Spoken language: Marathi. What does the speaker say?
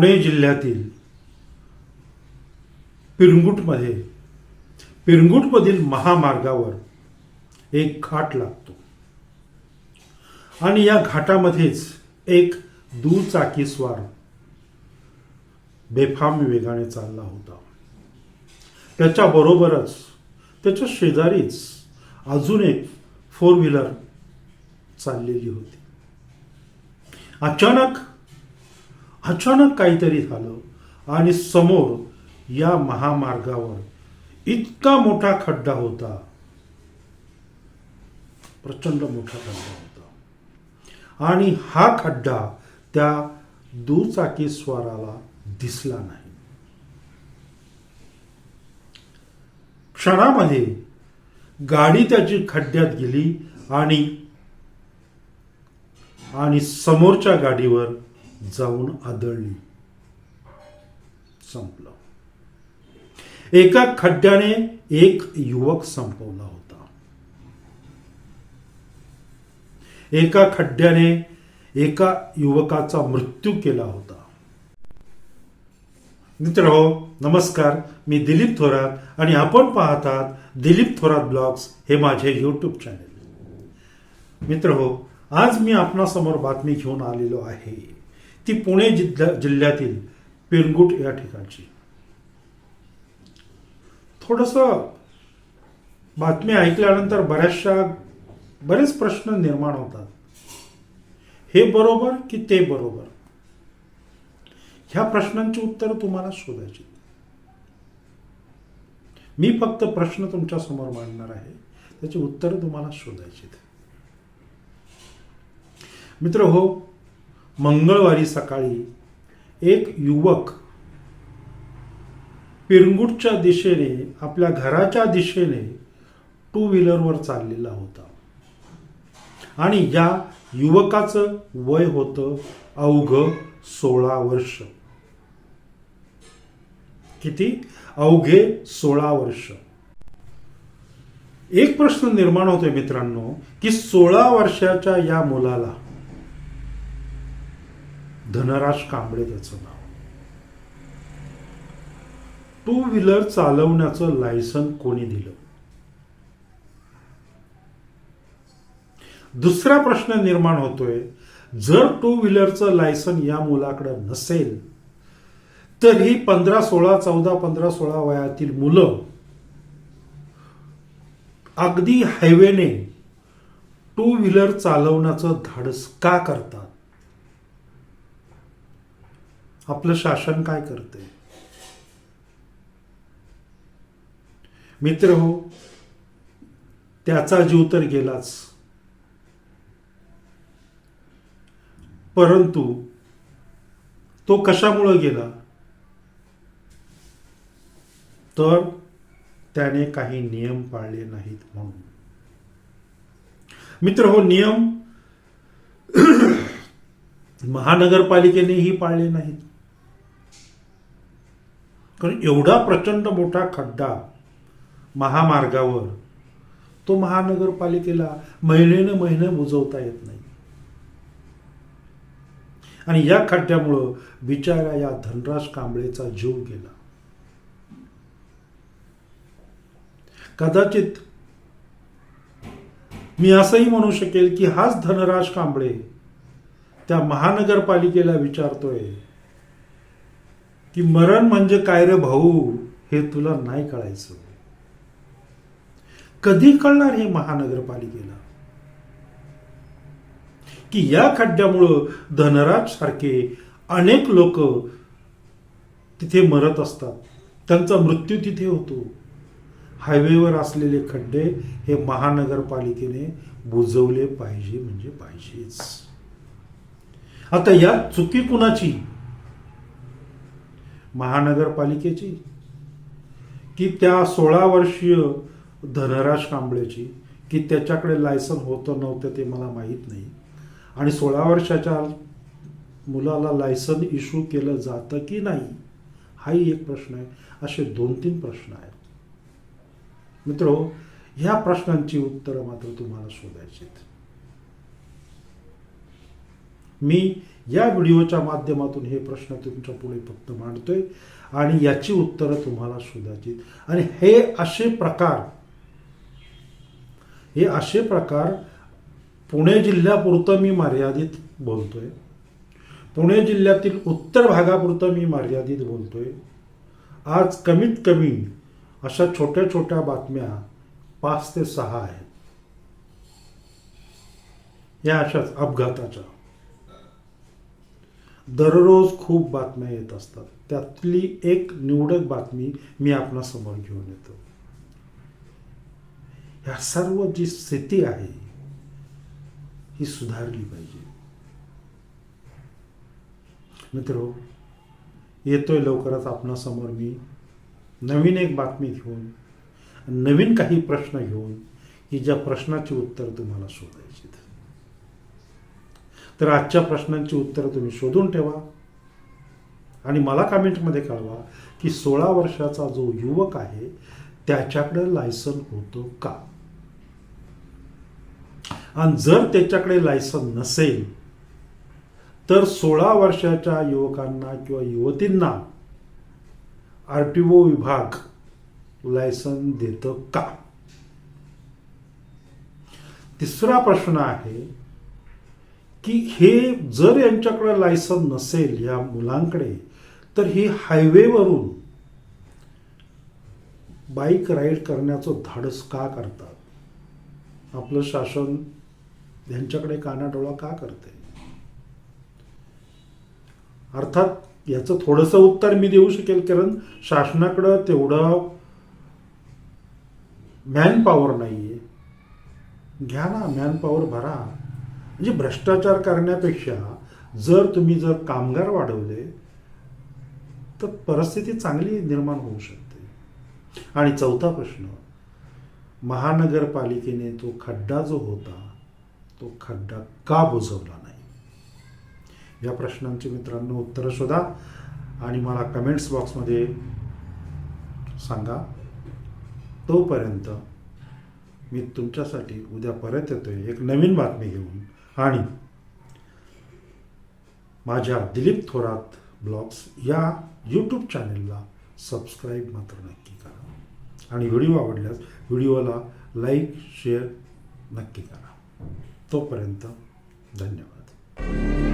पुणे जिल्ह्यातील पिरंगुटमध्ये पिरंगुटमधील महामार्गावर एक घाट लागतो. आणि या घाटामध्येच एक दुचाकी स्वार बेफाम वेगाने चालला होता. त्याच्या बरोबरच त्याच्या शेजारीच अजून एक फोर व्हीलर चाललेली होती. अचानक अचानक काहीतरी झालं आणि समोर या महामार्गावर इतका मोठा खड्डा होता. प्रचंड मोठा खड्डा होता. आणि हा खड्डा त्या दुचाकी स्वाराला दिसला नाही. क्षणामध्ये गाडी त्याची खड्ड्यात गेली आणि आणि समोरच्या गाडीवर जाऊन आदळली. संपलं. एका खड्ड्याने एक युवक संपवला होता. एका खड्ड्याने एका युवकाचा मृत्यू केला होता. मित्र हो नमस्कार. मी दिलीप थोरात आणि आपण पाहतात दिलीप थोरात ब्लॉग्स हे माझे यूट्यूब चॅनल मित्र हो आज मी आपणासमोर बातमी घेऊन आलेलो आहे. ती पुणे जिल्ह्या जिल्ह्यातील पिरंगुट या ठिकाणची. थोडस बातमी ऐकल्यानंतर बऱ्याचशा बरेच प्रश्न निर्माण होतात. हे बरोबर की ते बरोबर? ह्या प्रश्नांची उत्तरं तुम्हाला शोधायची मी फक्त प्रश्न तुमच्यासमोर मांडणार आहे. त्याची उत्तरं तुम्हाला शोधायची मित्र हो मंगळवारी सकाळी एक युवक पिरंगुटच्या दिशेने आपल्या घराच्या दिशेने टू व्हीलरवर चाललेला होता. आणि या युवकाचं वय होतं अवघ सोळा वर्ष. किती? अवघे सोळा वर्ष. एक प्रश्न निर्माण होतोय मित्रांनो की सोळा वर्षाच्या या मुलाला धनराज कांबळे त्याचं नाव. टू व्हीलर चालवण्याचं लायसन कोणी दिलं? दुसरा प्रश्न निर्माण होतोय. जर टू व्हीलरचं लायसन या मुलाकडे नसेल तर ही पंधरा सोळा चौदा पंधरा सोळा वयातील मुलं अगदी हायवेने टू व्हीलर चालवण्याचं धाडस का करतात? आपलं शासन काय करते मित्र हो त्याचा जीव तर गेलाच. परंतु तो कशामुळं गेला? तर त्याने काही नियम पाळले नाहीत म्हणून. मित्र हो नियम महानगरपालिकेनेही पाळले नाहीत. कारण एवढा प्रचंड मोठा खड्डा महामार्गावर तो महानगरपालिकेला महिन्याने महिने बुजवता येत नाही. आणि या खड्ड्यामुळं बिचारा या धनराज कांबळेचा जीव गेला. कदाचित मी असंही म्हणू शकेल की हाच धनराज कांबळे त्या महानगरपालिकेला विचारतोय की मरण म्हणजे काय रे भाऊ? हे तुला नाही कळायचं. कधी कळणार हे महानगरपालिकेला? की या खड्ड्यामुळं धनराज सारखे अनेक लोक तिथे मरत असतात. त्यांचा मृत्यू तिथे होतो. हायवेवर असलेले खड्डे हे महानगरपालिकेने बुजवले पाहिजे म्हणजे पाहिजेच. आता या चुकी कुणाची? महानगरपालिकेची की त्या सोळा वर्षीय धनराज कांबळेची की त्याच्याकडे लायसन होतं नव्हतं ते मला माहीत नाही. आणि सोळा वर्षाच्या मुलाला लायसन इश्यू केलं जातं की नाही हाही एक प्रश्न आहे. असे दोन तीन प्रश्न आहेत. मित्र ह्या प्रश्नांची उत्तरं मात्र तुम्हाला शोधायची मी या व्हिडिओच्या माध्यमातून हे प्रश्न तुमच्यापुढे फक्त मांडतोय आणि याची उत्तरं तुम्हाला शोधायची आणि हे असे प्रकार हे असे प्रकार पुणे जिल्ह्यापुरतं मी मर्यादित बोलतोय. पुणे जिल्ह्यातील उत्तर भागापुरतं मी मर्यादित बोलतोय. आज कमीत कमी अशा छोट्या छोट्या बातम्या पाच ते सहा आहेत. या अशाच अपघाताच्या. दररोज खूप बातम्या येत असतात. त्यातली एक निवडक बातमी मी आपणासमोर घेऊन येतो. ह्या सर्व जी स्थिती आहे ही सुधारली पाहिजे. मित्र येतोय लवकरच आपणासमोर मी नवीन एक बातमी घेऊन नवीन काही प्रश्न घेऊन की ज्या प्रश्नाची उत्तर तुम्हाला शोधायची तर आजच्या प्रश्नांची उत्तरं तुम्ही शोधून ठेवा. आणि मला कमेंटमध्ये कळवा की सोळा वर्षाचा जो युवक आहे त्याच्याकडे लायसन होतं का? आणि जर त्याच्याकडे लायसन नसेल तर सोळा वर्षाच्या युवकांना किंवा युवतींना आर टी ओ विभाग लायसन देतं का? तिसरा प्रश्न आहे की हे जर यांच्याकडे लायसन नसेल या मुलांकडे तर ही हायवेवरून बाईक राईड करण्याचं धाडस का करतात? आपलं शासन यांच्याकडे कानाडोळा का करते? अर्थात याचं थोडंसं उत्तर मी देऊ शकेल कारण शासनाकडं तेवढं मॅन पॉवर नाहीये. घ्या ना मॅन पॉवर भरा. म्हणजे भ्रष्टाचार करण्यापेक्षा जर तुम्ही जर कामगार वाढवले तर परिस्थिती चांगली निर्माण होऊ शकते. आणि चौथा प्रश्न महानगरपालिकेने तो खड्डा जो होता तो खड्डा का बुजवला नाही? या प्रश्नांची मित्रांनो उत्तरं शोधा आणि मला कमेंट्स बॉक्समध्ये सांगा. तोपर्यंत मी तुमच्यासाठी उद्या परत येतोय. एक नवीन बातमी घेऊन आणि माझ्या दिलीप थोरात ब्लॉग्स या यूट्यूब चॅनेलला सबस्क्राईब मात्र नक्की करा. आणि व्हिडिओ आवडल्यास व्हिडिओला लाईक शेअर नक्की करा. तोपर्यंत धन्यवाद.